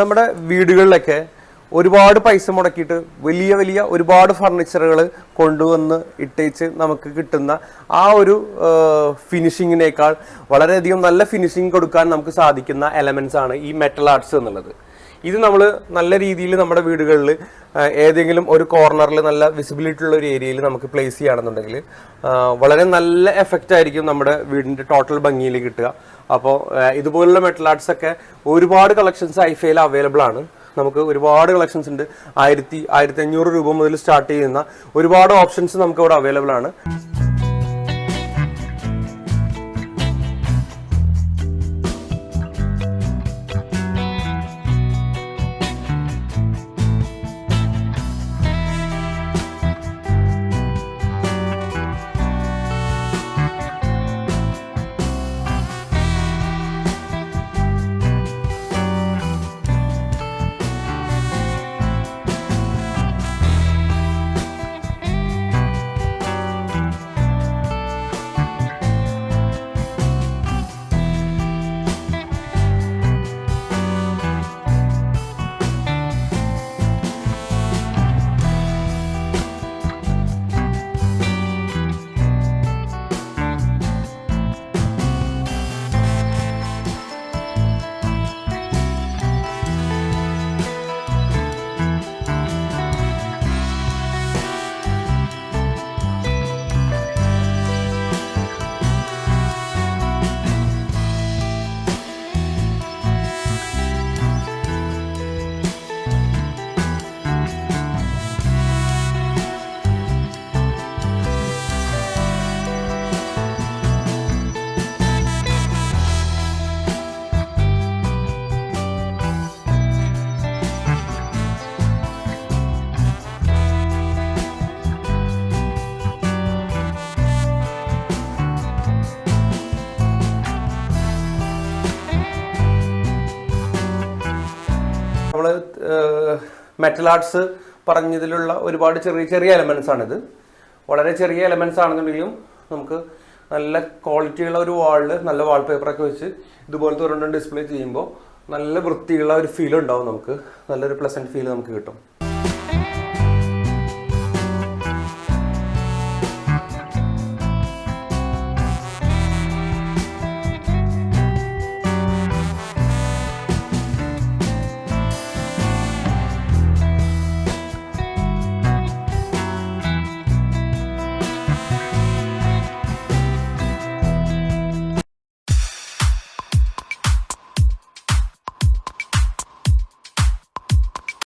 നമ്മുടെ വീടുകളിലൊക്കെ ഒരുപാട് പൈസ മുടക്കിയിട്ട് വലിയ വലിയ ഒരുപാട് ഫർണിച്ചറുകൾ കൊണ്ടുവന്ന് ഇട്ടേച്ച് നമുക്ക് കിട്ടുന്ന ആ ഒരു ഫിനിഷിങ്ങിനേക്കാൾ വളരെയധികം നല്ല ഫിനിഷിങ് കൊടുക്കാൻ നമുക്ക് സാധിക്കുന്ന എലമെന്റ്സ് ആണ് ഈ മെറ്റൽ ആർട്സ് എന്നുള്ളത്. ഇത് നമ്മൾ നല്ല രീതിയിൽ നമ്മുടെ വീടുകളിൽ ഏതെങ്കിലും ഒരു കോർണറിൽ നല്ല വിസിബിലിറ്റി ഉള്ള ഒരു ഏരിയയിൽ നമുക്ക് പ്ലേസ് ചെയ്യുകയാണെന്നുണ്ടെങ്കിൽ വളരെ നല്ല എഫക്റ്റ് ആയിരിക്കും നമ്മുടെ വീടിന്റെ ടോട്ടൽ ഭംഗിയിൽ കിട്ടുക. അപ്പോൾ ഇതുപോലുള്ള മെറ്റൽ ആർട്സ് ഒക്കെ ഒരുപാട് കളക്ഷൻസ് ഐഫയിൽ അവൈലബിൾ ആണ്. നമുക്ക് ഒരുപാട് കളക്ഷൻസ് ഉണ്ട്. ആയിരത്തി ആയിരത്തി അഞ്ഞൂറ് രൂപ മുതൽ സ്റ്റാർട്ട് ചെയ്യുന്ന ഒരുപാട് ഓപ്ഷൻസ് നമുക്ക് ഇവിടെ അവൈലബിൾ ആണ്. മെറ്റൽ ആർട്സ് പറഞ്ഞതിലുള്ള ഒരുപാട് ചെറിയ ചെറിയ എലമെന്റ്സ് ആണിത്. വളരെ ചെറിയ എലമെന്റ്സ് ആണെന്നുണ്ടെങ്കിലും നമുക്ക് നല്ല ക്വാളിറ്റിയുള്ള ഒരു വാളിൽ നല്ല വാൾ വാൾപേപ്പറൊക്കെ വെച്ച് ഇതുപോലത്തെ ഒരെണ്ണം ഡിസ്പ്ലേ ചെയ്യുമ്പോൾ നല്ല വൃത്തിയുള്ള ഒരു ഫീൽ ഉണ്ടാവും നമുക്ക്. നല്ലൊരു പ്ലസന്റ് ഫീൽ നമുക്ക് കിട്ടും.